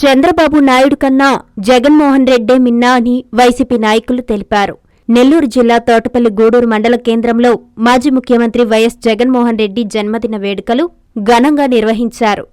చంద్రబాబు నాయుడు కన్నా జగన్మోహన్ రెడ్డే మిన్నా అని వైసీపీ నాయకులు తెలిపారు. నెల్లూరు జిల్లా తోటపల్లి గూడూరు మండల కేంద్రంలో మాజీ ముఖ్యమంత్రి వైఎస్ జగన్మోహన్ రెడ్డి జన్మదిన వేడుకలు ఘనంగా నిర్వహించారు.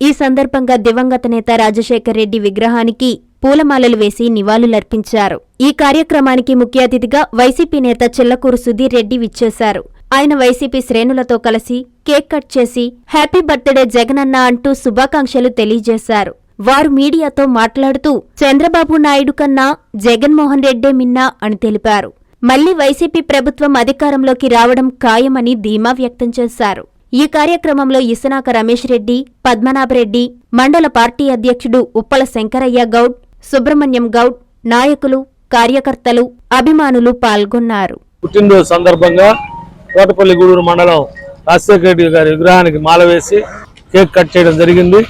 ఈ సందర్భంగా దివంగత నేత రాజశేఖర్ రెడ్డి విగ్రహానికి పూలమాలలు వేసి నివాళులర్పించారు. ఈ కార్యక్రమానికి ముఖ్య అతిథిగా వైసీపీ నేత చిల్లకూరు సుధీర్ రెడ్డి విచ్చేశారు. ఆయన వైసీపీ శ్రేణులతో కలిసి కేక్ కట్ చేసి హ్యాపీ బర్త్డే జగనన్న అంటూ శుభాకాంక్షలు తెలియజేశారు. వారు మీడియాతో మాట్లాడుతూ చంద్రబాబు నాయుడు కన్నా జగన్మోహన్ రెడ్డే మిన్నా అని తెలిపారు. మళ్ళీ వైసీపీ ప్రభుత్వం అధికారంలోకి రావడం ఖాయమని ధీమా వ్యక్తం చేశారు. ఈ కార్యక్రమంలో ఇసనాక రమేష్ రెడ్డి పద్మనాభరెడ్డి మండల పార్టీ అధ్యక్షుడు ఉప్పల శంకరయ్య గౌడ్ సుబ్రహ్మణ్యం గౌడ్ నాయకులు కార్యకర్తలు అభిమానులు పాల్గొన్నారు. పుట్టినరోజు సందర్భంగా కోటపల్లి గూడూరు మండలం రాజశేఖర రెడ్డి గారి విగ్రహానికి మాల వేసి కేక్ కట్ చేయడం జరిగింది.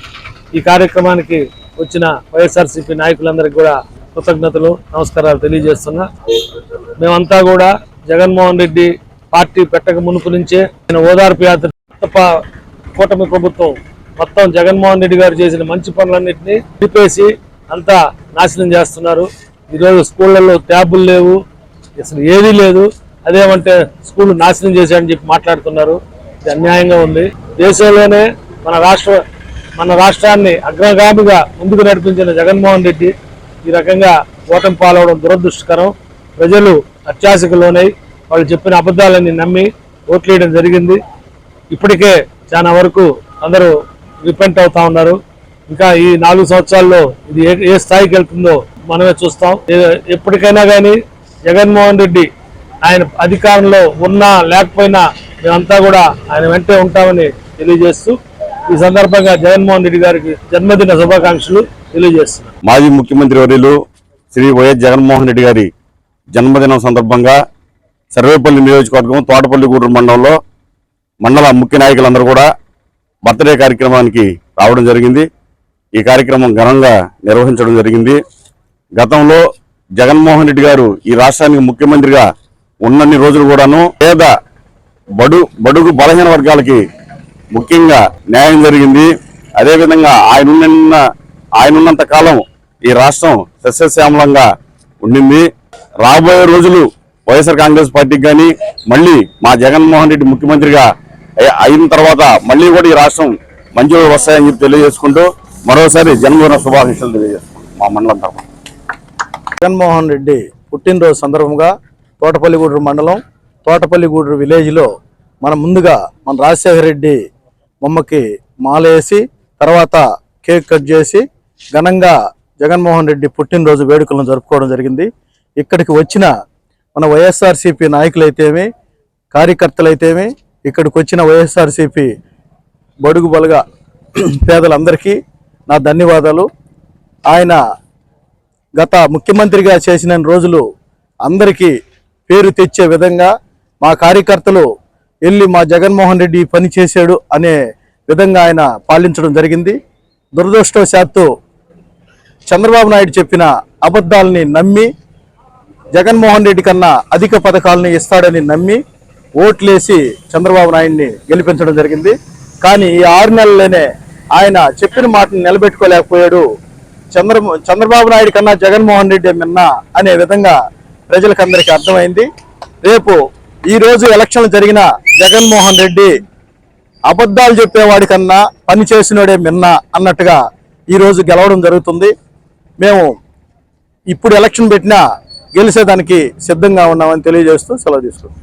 ఈ కార్యక్రమానికి వచ్చిన వైఎస్ఆర్సీపీ నాయకులందరికీ కూడా కృతజ్ఞతలు నమస్కారాలు తెలియజేస్తున్నా. మేమంతా కూడా జగన్మోహన్ రెడ్డి పార్టీ పెట్టక మునుపు నుంచే ఆయన ఓదార్పు యాత్ర తప్ప కూటమి ప్రభుత్వం మొత్తం జగన్మోహన్ రెడ్డి గారు చేసిన మంచి పనులన్నింటినీ నిలిపేసి అంతా నాశనం చేస్తున్నారు. ఈరోజు స్కూళ్ళల్లో ట్యాబులు లేవు అసలు ఏదీ లేదు. అదేమంటే స్కూల్ నాశనం చేశాడని చెప్పి మాట్లాడుతున్నారు. ఇది అన్యాయంగా ఉంది. దేశంలోనే మన రాష్ట్ర మన రాష్ట్రాన్ని అగ్రగామిగా ముందుకు నడిపించిన జగన్మోహన్ రెడ్డి ఈ రకంగా ఓటమి పాలవడం దురదృష్టకరం. ప్రజలు అత్యాశకులోనై వాళ్ళు చెప్పిన అబద్ధాలన్నీ నమ్మి ఓట్లేయడం జరిగింది. ఇప్పటికే చాలా వరకు అందరూ రిపెంట్ అవుతా ఉన్నారు. ఇంకా ఈ నాలుగు సంవత్సరాల్లో ఇది ఏ ఏ స్థాయికి వెళ్తుందో మనమే చూస్తాం. ఎప్పటికైనా కానీ జగన్మోహన్ రెడ్డి ఆయన అధికారంలో ఉన్నా లేకపోయినా మేమంతా కూడా ఆయన వెంటే ఉంటామని తెలియజేస్తూ ఈ సందర్భంగా జగన్మోహన్ రెడ్డి గారికి జన్మదిన శుభాకాంక్షలు తెలియజేస్తున్నాను మాజీ ముఖ్యమంత్రి వర్యులు శ్రీ వైఎస్ జగన్మోహన్ రెడ్డి గారి జన్మదినం సందర్భంగా సర్వేపల్లి నియోజకవర్గం తోటపల్లిగూడూరు మండలంలో మండల ముఖ్య నాయకులందరూ కూడా బర్త్డే కార్యక్రమానికి రావడం జరిగింది. ఈ కార్యక్రమం ఘనంగా నిర్వహించడం జరిగింది. గతంలో జగన్మోహన్ రెడ్డి గారు ఈ రాష్ట్రానికి ముఖ్యమంత్రిగా ఉన్నన్ని రోజులు కూడాను పేద బడు బడుగు బలహీన వర్గాలకి ముఖ్యంగా న్యాయం జరిగింది. అదేవిధంగా ఆయన ఉన్న ఆయన ఉన్నంత కాలం ఈ రాష్ట్రం సస్యశ్యామలంగా ఉండింది. రాబోయే రోజులు వైఎస్ఆర్ కాంగ్రెస్ పార్టీకి కానీ మళ్ళీ మా జగన్మోహన్ రెడ్డి ముఖ్యమంత్రిగా అయిన తర్వాత మళ్ళీ కూడా ఈ రాష్ట్రం మంచి వస్తాయని చెప్పి తెలియజేసుకుంటూ మరోసారి జన్మదిన శుభాకాంక్షలు తెలియజేసుకుంటాం మా మండలం తరఫున. జగన్మోహన్ రెడ్డి పుట్టినరోజు సందర్భంగా తోటపల్లిగూడూరు మండలం తోటపల్లిగూడూరు విలేజ్లో మనం ముందుగా మన రాజశేఖర రెడ్డి బొమ్మకి మాలేసి తర్వాత కేక్ కట్ చేసి ఘనంగా జగన్మోహన్ రెడ్డి పుట్టినరోజు వేడుకలను జరుపుకోవడం జరిగింది. ఇక్కడికి వచ్చిన మన వైఎస్ఆర్సీపీ నాయకులైతేమి కార్యకర్తలైతేమి ఇక్కడికి వచ్చిన వైఎస్ఆర్సీపీ బడుగు బలుగా పేదలందరికీ నా ధన్యవాదాలు. ఆయన గత ముఖ్యమంత్రిగా చేసిన రోజులు అందరికీ పేరు తెచ్చే విధంగా మా కార్యకర్తలు వెళ్ళి మా జగన్మోహన్ రెడ్డి పని చేశాడు అనే విధంగా ఆయన పాలించడం జరిగింది. దురదృష్టవశాత్తు చంద్రబాబు నాయుడు చెప్పిన అబద్ధాలని నమ్మి జగన్మోహన్ రెడ్డి కన్నా అధిక పథకాలను ఇస్తాడని నమ్మి ఓట్లేసి చంద్రబాబు నాయుడిని గెలిపించడం జరిగింది. కానీ ఈ ఆరు నెలల్లోనే ఆయన చెప్పిన మాటను నిలబెట్టుకోలేకపోయాడు. చంద్ర చంద్రబాబు నాయుడు కన్నా జగన్మోహన్ రెడ్డి మిన్న అనే విధంగా ప్రజలకందరికీ అర్థమైంది. రేపు ఈ రోజు ఎలక్షన్లు జరిగిన జగన్మోహన్ రెడ్డి అబద్ధాలు చెప్పేవాడి కన్నా పని చేసినోడే మిన్న అన్నట్టుగా ఈరోజు గెలవడం జరుగుతుంది. మేము ఇప్పుడు ఎలక్షన్ పెట్టినా గెలిచేదానికి సిద్ధంగా ఉన్నామని తెలియజేస్తూ సెలవు తీసుకుంటాం